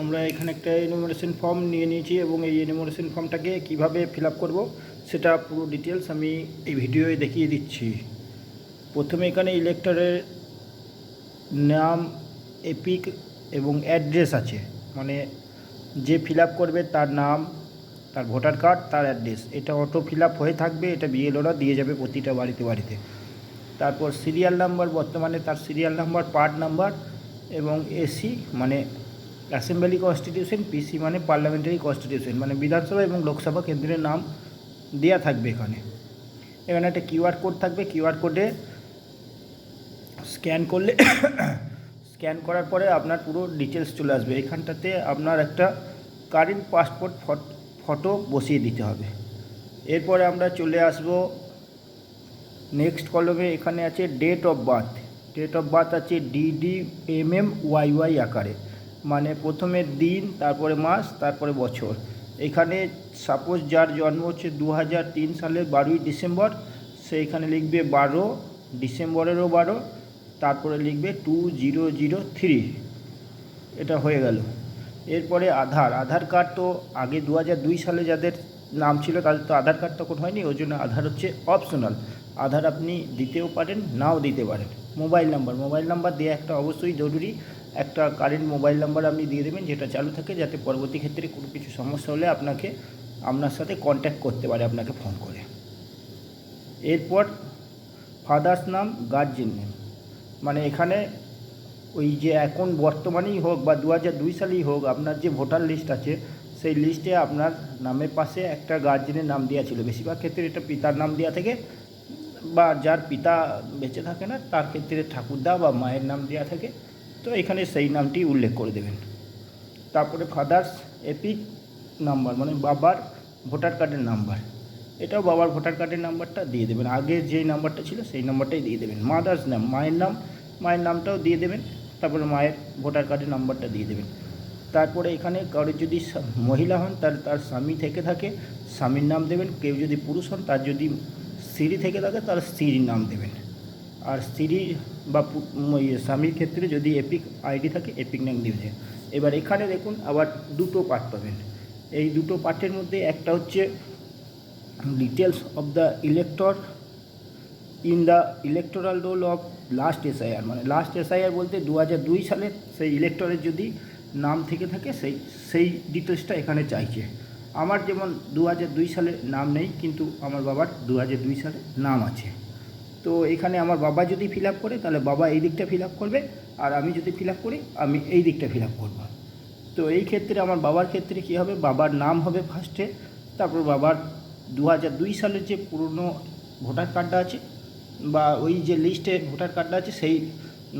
আমরা এখানে একটা এনিমোরেশন ফর্ম নিয়ে নিয়েছি এবং এই এনিমোরেশন ফর্মটাকে কীভাবে ফিল আপ করব সেটা পুরো ডিটেলস আমি এই ভিডিওয়ে দেখিয়ে দিচ্ছি। প্রথমে এখানে ইলেক্টরের নাম এপিক এবং অ্যাড্রেস আছে। মানে যে ফিল করবে তার নাম, তার ভোটার কার্ড, তার অ্যাড্রেস এটা অটো ফিল হয়ে থাকবে, এটা বিএলওরা দিয়ে যাবে প্রতিটা বাড়িতে বাড়িতে। তারপর সিরিয়াল নাম্বার বর্তমানে তার সিরিয়াল নাম্বার পার্ট নাম্বার এবং এসি মানে অ্যাসেম্বলি কনস্টিটিউশন পিসি মানে পার্লামেন্টারি কনস্টিটিউশন মানে বিধানসভা এবং লোকসভা কেন্দ্রের নাম দেওয়া থাকবে এখানে। এখানে একটা কিউআর কোড থাকবে কিউআর কোডে স্ক্যান করলে স্ক্যান করার পরে আপনার পুরো ডিটেলস চলে আসবে। এখানটাতে আপনার একটা কারেন্ট পাসপোর্ট ফটো বসিয়ে দিতে হবে। এরপরে আমরা চলে আসব নেক্সট কলমে এখানে আছে date of birth date of birth আছে DD M M Y Y আকারে। মানে প্রথমে দিন, তারপরে মাস, তারপরে বছর। এখানে সাপোজ যার জন্ম হচ্ছে দু হাজার তিন সালের বারোই ডিসেম্বর, সে এখানে লিখবে বারো, ডিসেম্বরেরও বারো, তারপরে লিখবে টু জিরো জিরো থ্রি এটা হয়ে গেল। এরপরে আধার। আধার কার্ড তো আগে দু হাজার দুই সালে যাদের নাম ছিল, তাদের তো আধার কার্ড তখন হয়নি, ওই জন্য আধার হচ্ছে অপশনাল আধার আপনি দিতেও পারেন, নাও দিতে পারেন। Mobile number. মোবাইল নাম্বার দেওয়া একটা অবশ্যই জরুরি। একটা কারেন্ট মোবাইল নাম্বার আপনি দিয়ে দেবেন, যেটা চালু থাকে, যাতে পরবর্তী ক্ষেত্রে কোনো কিছু সমস্যা হলে আপনাকে, আপনার সাথে কন্ট্যাক্ট করতে পারে আপনাকে ফোন করে। এরপর ফাদার্স নাম গার্জেন নেম মানে এখানে ওই যে এখন বর্তমানেই হোক বা দু হাজার দুই সালেই হোক, আপনার যে ভোটার লিস্ট আছে, সেই লিস্টে আপনার নামের পাশে একটা গার্জেনের নাম দেওয়া ছিল। বেশিরভাগ ক্ষেত্রে এটা পিতার নাম দেওয়া থাকে, বা যার পিতা বেঁচে থাকে না, তার ক্ষেত্রে ঠাকুরদা বা মায়ের নাম দেওয়া থাকে। তো এখানে সেই নামটি উল্লেখ করে দেবেন। তারপরে ফাদার্স এপিক নাম্বার মানে বাবার ভোটার কার্ডের নাম্বার এটাও বাবার ভোটার কার্ডের নাম্বারটা দিয়ে দেবেন। আগে যে নাম্বারটা ছিল সেই নাম্বারটাই দিয়ে দেবেন। মাদার্স নাম মায়ের নাম, মায়ের নামটাও দিয়ে দেবেন। তারপরে মায়ের ভোটার কার্ডের নাম্বারটা দিয়ে দেবেন। তারপরে এখানে কারোর যদি মহিলা হন তার তার স্বামী থেকে থাকে, স্বামীর নাম দেবেন। কেউ যদি পুরুষ হন, তার যদি স্ত্রী থেকে থাকে, তার স্ত্রীর নাম দেবেন। আর স্ত্রী বা স্বামীর ক্ষেত্রে যদি এপিক আইডি থাকে, এপিক নাম দিয়েছে এবার এখানে দেখুন, আবার দুটো পার্ট পাবেন। এই দুটো পার্টের মধ্যে একটা হচ্ছে details of the elector in the electoral roll of last SIR. মানে লাস্ট এসআইআর বলতে দু হাজার দুই সালে সেই ইলেক্টরের যদি নাম থেকে থাকে, সেই সেই ডিটেলসটা এখানে চাইছে। আমার যেমন দু দুই সালে নাম নেই, কিন্তু আমার বাবার দু দুই সালে নাম আছে। তো এখানে আমার বাবা যদি ফিল করে, তাহলে বাবা এই দিকটা ফিল করবে, আর আমি যদি ফিল করি, আমি এই দিকটা ফিল করব। তো এই ক্ষেত্রে আমার বাবার ক্ষেত্রে কী হবে? বাবার নাম হবে ফার্স্টে তারপর বাবার দু দুই সালের যে পুরনো ভোটার কার্ডটা আছে, বা ওই যে লিস্টে ভোটার কার্ডটা আছে, সেই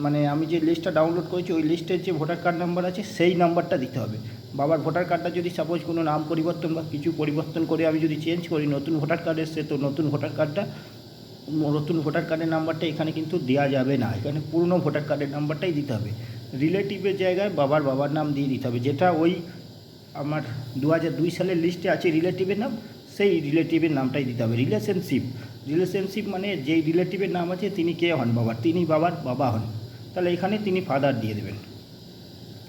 মানে আমি যে লিস্টটা ডাউনলোড করেছি, ওই লিস্টের যে ভোটার কার্ড নাম্বার আছে, সেই নাম্বারটা দিতে হবে। বাবার ভোটার কার্ডটা যদি সাপোজ কোনো নাম পরিবর্তন বা কিছু পরিবর্তন করে আমি যদি চেঞ্জ করি, নতুন ভোটার কার্ড এসছে, তো নতুন ভোটার কার্ডটা নতুন ভোটার কার্ডের নাম্বারটা এখানে কিন্তু দেওয়া যাবে না। এখানে পুরনো ভোটার কার্ডের নাম্বারটাই দিতে হবে। রিলেটিভের জায়গায় বাবার বাবার নাম দিয়ে দিতে হবে। যেটা ওই আমার দু দুই সালের লিস্টে আছে রিলেটিভের নাম, সেই রিলেটিভের নামটাই দিতে হবে। রিলেশনশিপ। রিলেশনশিপ মানে যেই রিলেটিভের নাম আছে তিনি কে হন বাবার? তিনি বাবার বাবা হন। তাহলে এখানে তিনি ফাদার দিয়ে দেবেন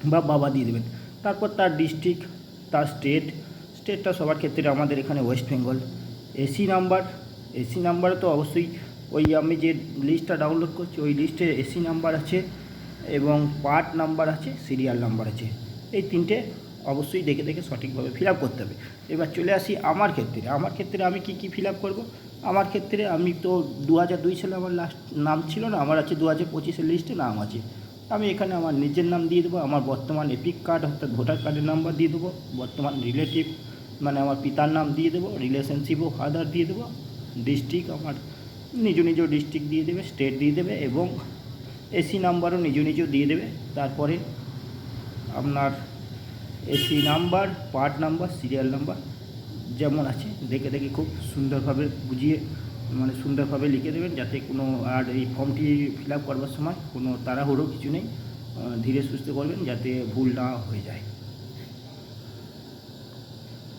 বা বাবা দিয়ে দেবেন। তারপর তার ডিস্ট্রিক্ট, তার স্টেট, স্টেটটা সবার ক্ষেত্রে আমাদের এখানে West Bengal. AC number AC নাম্বারে তো অবশ্যই ওই আমি যে লিস্টটা ডাউনলোড করছি, ওই লিস্টে এসি নাম্বার আছে এবং পার্ট নাম্বার আছে সিরিয়াল নাম্বার আছে। এই তিনটে অবশ্যই দেখে দেখে সঠিকভাবে ফিল করতে হবে। এবার চলে আসি আমার ক্ষেত্রে। আমার ক্ষেত্রে আমি কি কি ফিল করব? আমার ক্ষেত্রে আমি তো দু দুই সালে আমার লাস্ট নাম ছিল না, আমার আছে দু হাজার পঁচিশের লিস্টে নাম আছে। আমি এখানে আমার নিজের নাম দিয়ে দেবো, আমার বর্তমান এপিক কার্ড অর্থাৎ ভোটার কার্ডের নাম্বার দিয়ে দেবো, বর্তমান রিলেটিভ মানে আমার পিতার নাম দিয়ে দেবো রিলেশনশিপও ফাদার দিয়ে দেবো ডিস্ট্রিক্ট আমার নিজ নিজ ডিস্ট্রিক্ট দিয়ে দেবে, স্টেট দিয়ে দেবে এবং এসি নাম্বারও নিজ নিজ দিয়ে দেবে। তারপরে আপনার AC number part number serial number যেমন আছে, দেখে দেখে খুব সুন্দরভাবে বুঝিয়ে মানে সুন্দরভাবে লিখে দেবেন যাতে কোনো আর এই ফর্মটি ফিল আপ করবার সময় কোনো তাড়াহুড়ো কিছু নেই। ধীরে সুস্থে করবেন যাতে ভুল না হয়ে যায়।